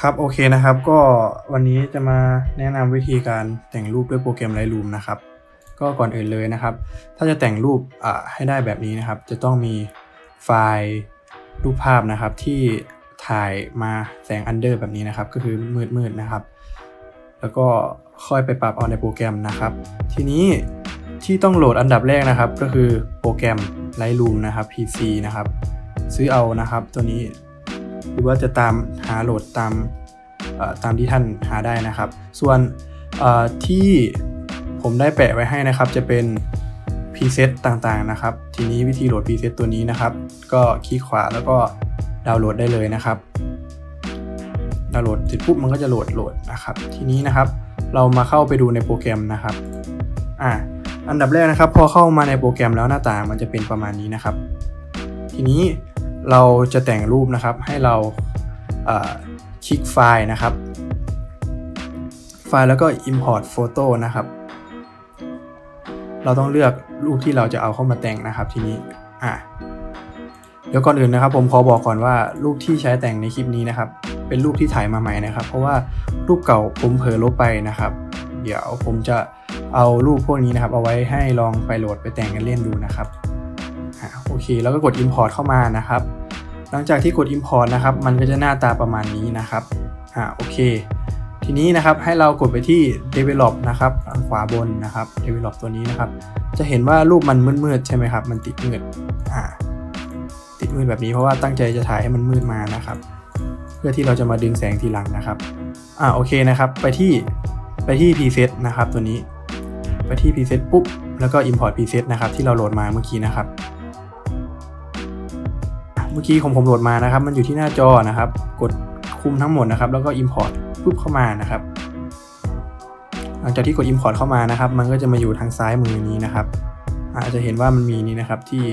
ครับโอเคนะครับก็วันนี้จะมาแนะนำวิธีการแต่งรูปด้วยโปรแกรม Lightroom นะครับ ก็ก่อนอื่นเลยนะครับ ถ้าจะแต่งรูปอ่าให้ได้แบบนี้นะครับ จะต้องมีไฟล์รูปภาพนะครับที่ถ่ายมาแสงอันเดอร์แบบนี้นะครับ ก็คือมืดๆนะครับ แล้วก็ค่อยไปปรับเอาในโปรแกรมนะครับ ทีนี้ที่ต้องโหลดอันดับแรกนะครับ ก็คือโปรแกรม Lightroom นะครับ PC นะครับ ซื้อเอานะครับตัวนี้ หรือว่าจะตามหาโหลดตามตามที่ท่านหาได้นะครับ ส่วนที่ผมได้แปะไว้ให้นะครับ จะเป็น preset ต่างๆนะครับ ทีนี้วิธีโหลด preset ตัวนี้นะครับ ก็คลิกขวาแล้วก็ดาวน์โหลดได้เลยนะครับ ดาวน์โหลดเสร็จปุ๊บมันก็จะโหลดโหลดนะครับ ทีนี้นะครับ เรามาเข้าไปดูในโปรแกรมนะครับอ่าอันดับแรกนะครับ พอเข้ามาในโปรแกรมแล้วหน้าต่างมันจะเป็นประมาณนี้นะครับ ทีนี้ เราจะแต่งรูปนะครับให้เราคลิกไฟล์นะครับ ไฟล์แล้วก็ import photo นะครับ เราต้องเลือกรูปที่เราจะเอาเข้ามาแต่งนะครับทีนี้อะเดี๋ยวก่อนอื่นนะครับ ผมขอบอกก่อนว่ารูปที่ใช้แต่งในคลิปนี้นะครับ เป็นรูปที่ถ่ายมาใหม่นะครับ เพราะว่ารูปเก่าผมเผลอลบไปนะครับ เดี๋ยวผมจะเอารูปพวกนี้นะครับ เอาไว้ให้ลองไปโหลดไปแต่งกันเล่นดูนะครับ เค แล้วก็กด import เข้ามานะครับ หลังจากที่กด import นะครับ มันก็จะหน้าตาประมาณนี้นะครับอ่าโอเค ทีนี้นะครับให้เรากดไปที่ develop นะครับขวาบนนะครับ develop ตัวนี้นะครับ จะเห็นว่ารูปมันมืดๆใช่ไหมครับ มันติดมืดอ่าติดมืดแบบนี้เพราะว่าตั้งใจจะถ่ายให้มันมืดมานะครับ เพื่อที่เราจะมาดึงแสงทีหลังนะครับอ่าโอเคนะครับ ไปที่ไปที่ preset นะครับตัวนี้ ไปที่ preset ปุ๊บแล้วก็ import preset นะครับที่เราโหลดมาเมื่อกี้นะครับ เมื่อกี้ของผมโหลดมานะครับ มันอยู่ที่หน้าจอนะครับ กดคุมทั้งหมดนะครับ แล้วก็ import ปุ๊บเข้ามานะครับ หลังจากที่กด import เข้ามานะครับ มันก็จะมาอยู่ทางซ้ายมือนี้นะครับ อาจจะเห็นว่ามันมีนี้นะครับที่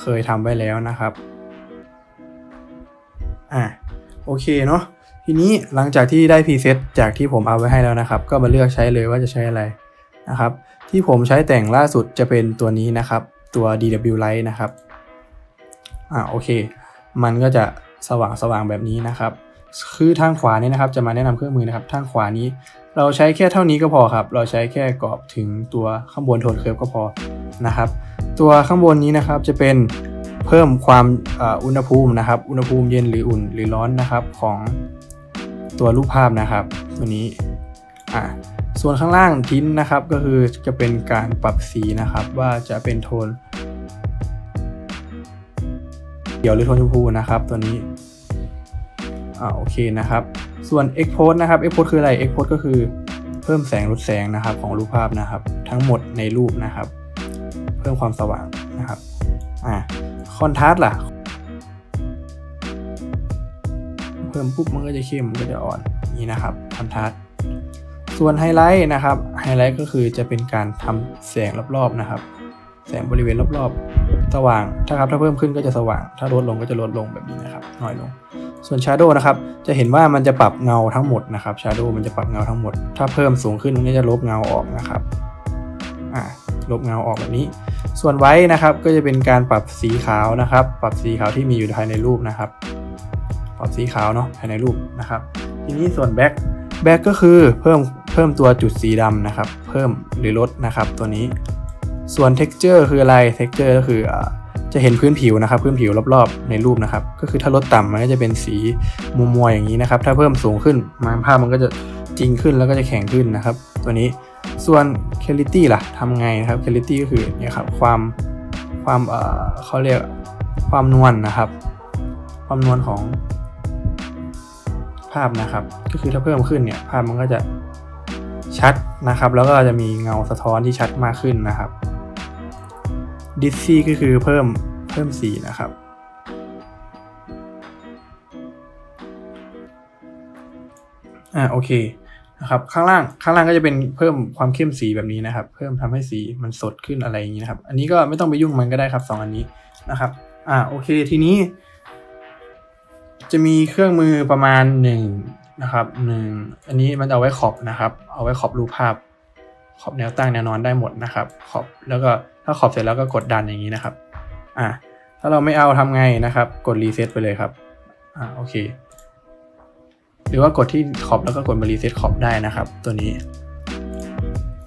เคยทำไว้แล้วนะครับอะโอเคเนาะทีนี้หลังจากที่ได้ preset จากที่ผมเอาไว้ให้แล้วนะครับ ก็มาเลือกใช้เลยว่าจะใช้อะไรนะครับ ที่ผมใช้แต่งล่าสุดจะเป็นตัวนี้นะครับ ตัว DW Light นะครับ อ่าโอเค มันก็จะสว่างสว่างแบบนี้นะครับ คือทางขวานี่นะครับจะมาแนะนำเครื่องมือนะครับ ทางขวานี้เราใช้แค่เท่านี้ก็พอครับ เราใช้แค่กรอบถึงตัวข้างบนโทนเคิร์ฟก็พอนะครับ ตัวข้างบนนี้นะครับจะเป็นเพิ่มความอ่าอุณหภูมินะครับ อุณหภูมิเย็นหรืออุ่นหรือร้อนนะครับของตัวรูปภาพนะครับตัวนี้อ่าส่วนข้างล่างทิ้นนะครับก็คือจะเป็นการปรับสีนะครับ ว่าจะเป็นโทน ขียวหรือโทนชมพูนะครับตัวนี้อ่าโอเคนะครับ ส่วน Export นะครับ Export คืออะไร Export ก็คือเพิ่มแสงลดแสงนะครับของรูปภาพนะครับ ทั้งหมดในรูปนะครับ เพิ่มความสว่างนะครับอ่าคอนทราสต์ล่ะ เพิ่มปุ๊บมันก็จะเข้มมันก็จะอ่อนนี่นะครับคอนทราสต์ส่วนไฮไลท์นะครับไฮไลท์ก็คือจะเป็นการทำแสงรอบๆนะครับ แสงบริเวณรอบๆ สว่างถ้าครับถ้าเพิ่มขึ้นก็จะสว่าง ถ้าลดลงก็จะลดลงแบบนี้นะครับน้อยลง ส่วน Shadow นะครับจะเห็นว่ามันจะปรับเงาทั้งหมดนะครับ Shadow มันจะปรับเงาทั้งหมด ถ้าเพิ่มสูงขึ้นมันก็จะลบเงาออกนะครับอ่าลบเงาออกแบบนี้ ส่วนไว้นะครับก็จะเป็นการปรับสีขาวนะครับ ปรับสีขาวที่มีอยู่ภายในรูปนะครับ ปรับสีขาวเนาะภายในรูปนะครับ ทีนี้ส่วน Back Back ก็คือเพิ่มเพิ่มตัวจุดสีดำนะครับ เพิ่มหรือลดนะครับตัวนี้ ส่วน texture คืออะไร texture ก็คือจะเห็นพื้นผิวนะครับ พื้นผิวรอบๆในรูปนะครับ ก็คือถ้าลดต่ำมันก็จะเป็นสีมัวมัวๆอย่างนี้นะครับ ถ้าเพิ่มสูงขึ้นมันภาพมันก็จะจริงขึ้นแล้วก็จะแข็งขึ้นนะครับ ตัวนี้ส่วน clarity ล่ะทำไงนะครับ clarity ก็คือเนี่ยครับความความเอ่อเขาเรียกความนวลนะครับ ความนวลของภาพนะครับ ก็คือถ้าเพิ่มขึ้นเนี่ยภาพมันก็จะชัดนะครับ แล้วก็จะมีเงาสะท้อนที่ชัดมากขึ้นนะครับ ดิสซี่ก็คือเพิ่มเพิ่มสีนะครับ อ่าโอเคนะครับข้างล่างข้างล่างก็จะเป็นเพิ่มความเข้มสีแบบนี้นะครับ เพิ่มทำให้สีมันสดขึ้นอะไรอย่างนี้นะครับ อันนี้ก็ไม่ต้องไปยุ่งมันก็ได้ครับสองอันนี้นะครับ อ่าโอเคทีนี้ จะมีเครื่องมือประมาณหนึ่งนะครับหนึ่งอันนี้มันเอาไว้ขอบนะครับ เอาไว้ขอบรูปภาพ ขอบแนวตั้งแนวนอนได้หมดนะครับ ขอบแล้วก็ ถ้าขอบเสร็จแล้วก็กดดันอย่างนี้นะครับ อ่าถ้าเราไม่เอาทำไงนะครับ กดรีเซ็ตไปเลยครับ อ่าโอเค หรือว่ากดที่ขอบแล้วก็กดมารีเซ็ตขอบได้นะครับ ตัวนี้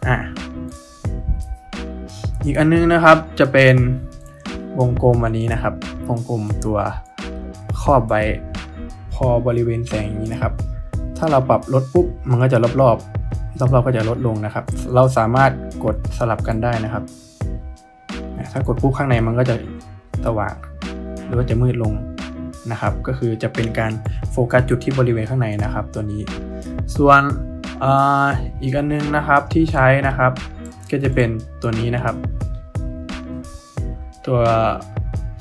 อะอีกอันนึงนะครับจะเป็นวงกลมอันนี้นะครับ วงกลมตัวครอบไว้พอบริเวณแสงอย่างนี้นะครับ ถ้าเราปรับลดปุ๊บมันก็จะรอบๆรอบๆก็จะลดลงนะครับ เราสามารถกดสลับกันได้นะครับ ถ้ากดปุ๊บข้างในมันก็จะสว่างหรือว่าจะมืดลงนะครับ ก็คือจะเป็นการโฟกัสจุดที่บริเวณข้างในนะครับ ตัวนี้ ส่วนออีกอันนึงนะครับที่ใช้นะครับ ก็จะเป็นตัวนี้นะครับ ตัว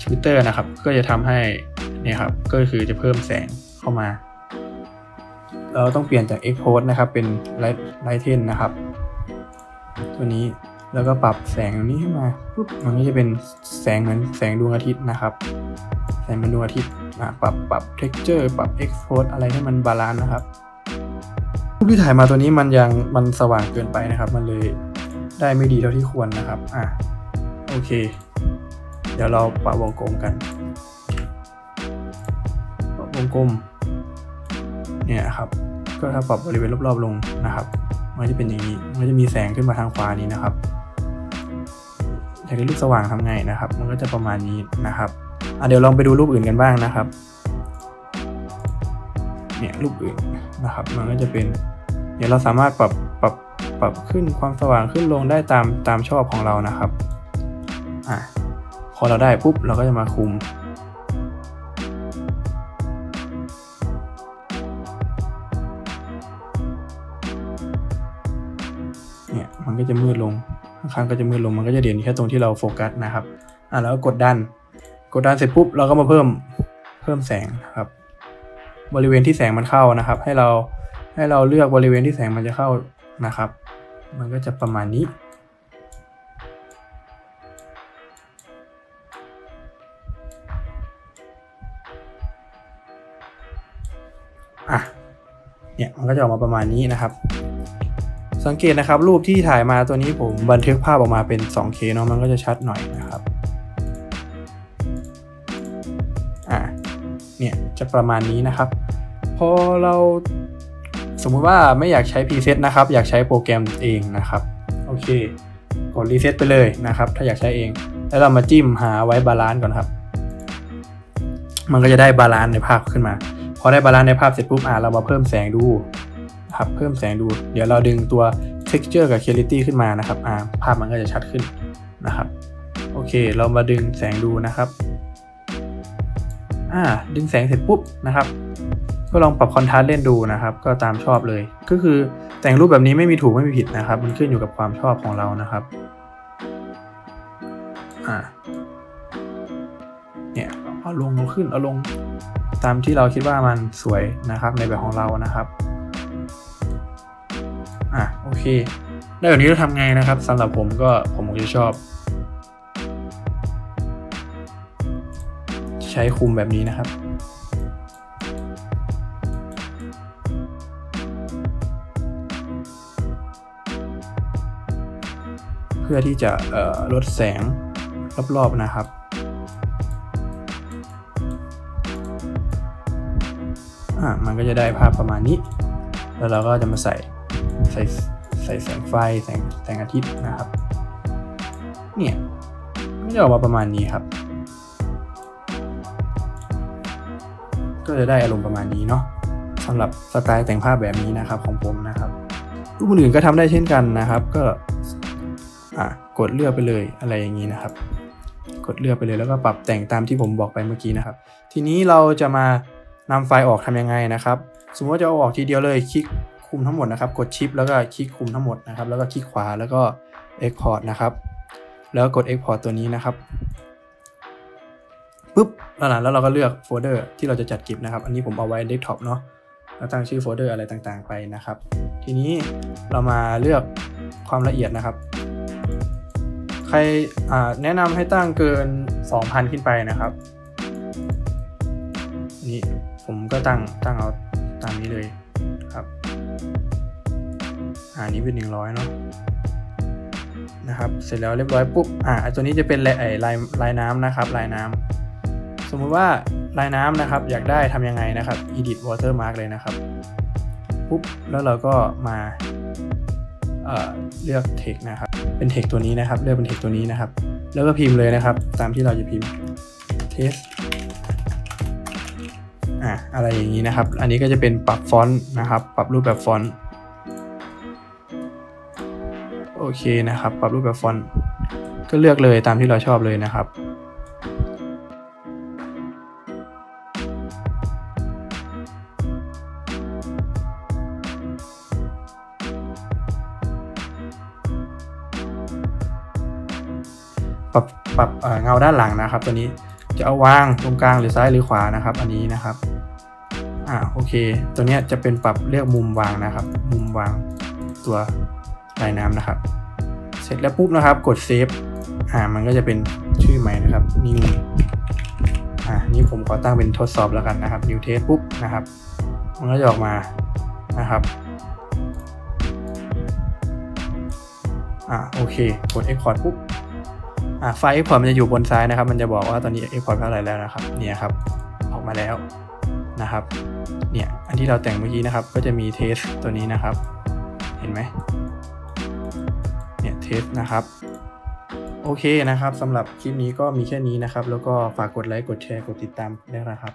ชิวเตอร์นะครับ ก็จะทำให้นี่ครับก็คือจะเพิ่มแสงเข้ามา เราต้องเปลี่ยนจาก Expose นะครับเป็น Light Lighten นะครับ ตัวนี้ แล้วก็ปรับแสงตรงนี้ขึ้นมาปุ๊บมันก็จะเป็นแสงเหมือนแสงดวงอาทิตย์นะครับ แสงเหมือนดวงอาทิตย์อะปรับปรับ texture ปรับ expose อะไรให้มันบาลานซ์นะครับรูปที่ถ่ายมาตัวนี้มันยังมันสว่างเกินไปนะครับ มันเลยได้ไม่ดีเท่าที่ควรนะครับอะโอเค เดี๋ยวเราปรับวงกลมกันปรับวงกลมเนี่ยครับ ก็ถ้าปรับบริเวณรอบๆลงนะครับ มันจะเป็นอย่างนี้ มันจะมีแสงขึ้นมาทางขวานี้นะครับอยากได้รูปสว่างทำไงนะครับ มันก็จะประมาณนี้นะครับอะเดี๋ยวลองไปดูรูปอื่นกันบ้างนะครับ เนี่ยรูปอื่นนะครับ มันก็จะเป็น เดี๋ยวเราสามารถปรับปรับปรับขึ้นความสว่างขึ้นลงได้ตามตามชอบของเรานะครับอะพอเราได้ปุ๊บเราก็จะมาคุม มันก็จะมืดลงข้างๆก็จะมืดลงมันก็จะเด่นแค่ตรงที่เราโฟกัสนะครับอะแล้วก็กดดัน กดดันเสร็จปุ๊บเราก็มาเพิ่มเพิ่มแสงนะครับ บริเวณที่แสงมันเข้านะครับ ให้เราให้เราเลือกบริเวณที่แสงมันจะเข้านะครับ มันก็จะประมาณนี้อะเนี่ยมันก็จะออกมาประมาณนี้นะครับ สังเกตนะครับรูปที่ถ่ายมาตัวนี้ผมบันทึกภาพออกมาเป็น 2K เนาะมันก็จะชัดหน่อยนะครับอะเนี่ยจะประมาณนี้นะครับพอเราสมมุติว่าไม่อยากใช้พรีเซตนะครับ อยากใช้โปรแกรมเองนะครับโอเคกดรีเซ็ตไปเลยนะครับ ถ้าอยากใช้เอง แล้วเรามาจิ้มหาไว้บาลานซ์ก่อนครับ มันก็จะได้บาลานซ์ในภาพขึ้นมา พอได้บาลานซ์ในภาพเสร็จปุ๊บอะเรามาเพิ่มแสงดู นะครับ เพิ่มแสงดู เดี๋ยวเราดึงตัว texture กับ clarity ขึ้นมานะครับอ่าภาพมันก็จะชัดขึ้นนะครับ โอเค เรามาดึงแสงดูนะครับอ่าดึงแสงเสร็จปุ๊บนะครับ ก็ลองปรับคอนทราสต์เล่นดูนะครับ ก็ตามชอบเลย ก็คือแต่งรูปแบบนี้ไม่มีถูกไม่มีผิดนะครับ มันขึ้นอยู่กับความชอบของเรานะครับอ่าเนี่ยเอาลงเอาขึ้นเอาลงตามที่เราคิดว่ามันสวยนะครับในแบบของเรานะครับ เค ได้แบบนี้เราทำไงนะครับสำหรับผมก็ผมก็จะชอบ ใช้คุมแบบนี้นะครับเพื่อที่จะลดแสงรอบๆนะครับอ่ามันก็จะได้ภาพประมาณนี้ แล้วเราก็จะมาใส่ใส่ ใส่แสงไฟแสงแสงอาทิตย์นะครับ เนี่ยก็จะออกมาประมาณนี้ครับ ก็จะได้อารมณ์ประมาณนี้เนาะสำหรับสไตล์แต่งภาพแบบนี้นะครับของผมนะครับรูปอื่นก็ทำได้เช่นกันนะครับ ก็กดเลือกไปเลยอะไรอย่างนี้นะครับ กดเลือกไปเลยแล้วก็ปรับแต่งตามที่ผมบอกไปเมื่อกี้นะครับ ทีนี้เราจะมานำไฟล์ออกทำยังไงนะครับ สมมติว่าจะเอาออกทีเดียวเลยคลิก คุมทั้งหมดนะครับ กดชิปแล้วก็คลิกคุมทั้งหมดนะครับ แล้วก็คลิกขวาแล้วก็ Export นะครับ แล้วกด Export ตัวนี้นะครับปุ๊บแล้วหลังแล้วเราก็เลือกโฟลเดอร์ที่เราจะจัดเก็บนะครับ อันนี้ผมเอาไว้เดสก์ท็อปเนาะแล้วตั้งชื่อโฟลเดอร์อะไรต่างๆไปนะครับ ทีนี้เรามาเลือกความละเอียดนะครับ ใครแนะนำให้ตั้งเกิน 2,000 ขึ้นไปนะครับนี่ผมก็ตั้งตั้งเอาตามนี้เลย ครับอ่านี้เป็น 100 เนาะนะครับเสร็จแล้วเรียบร้อยปุ๊บอ่าตัวนี้จะเป็นลายลายลายน้ำนะครับลายน้ำสมมุติว่าลายน้ำนะครับ อยากได้ทำยังไงนะครับ edit watermark เลยนะครับปุ๊บแล้วเราก็มาเเลือก text นะครับเป็น text ตัวนี้นะครับ เลือกเป็น text ตัวนี้นะครับ แล้วก็พิมพ์เลยนะครับ ตามที่เราจะพิมพ์ test อะอะไรอย่างนี้นะครับ อันนี้ก็จะเป็นปรับฟอนต์นะครับ ปรับรูปแบบฟอนต์โอเคนะครับ ปรับรูปแบบฟอนต์ก็เลือกเลยตามที่เราชอบเลยนะครับปรับปรับเอ่อเงาด้านหลังนะครับตัวนี้ จะเอาวางตรงกลางหรือซ้ายหรือขวานะครับ อันนี้นะครับอ่าโอเค ตัวเนี้ยจะเป็นปรับเลือกมุมวางนะครับ มุมวางตัวลายน้ำนะครับ เสร็จแล้วปุ๊บนะครับ กดเซฟอ่ามันก็จะเป็นชื่อใหม่นะครับ new อ่านี่ผมขอตั้งเป็นทดสอบแล้วกันนะครับ new test ปุ๊บนะครับ มันก็จะออกมานะครับอ่าโอเค กด export ปุ๊บ อ่าไฟล์ export มันจะอยู่บนซ้ายนะครับ มันจะบอกว่าตอนนี้ export เท่าไหร่แล้วนะครับ เนี่ยครับ ออกมาแล้วนะครับ เนี่ย อันที่เราแต่งเมื่อกี้นะครับ ก็จะมี test ตัวนี้นะครับ เห็นไหมเนี่ย test นะครับ โอเคนะครับสำหรับคลิปนี้ก็มีแค่นี้นะครับ แล้วก็ฝากกดไลค์ กดแชร์ กดติดตามด้วยนะครับ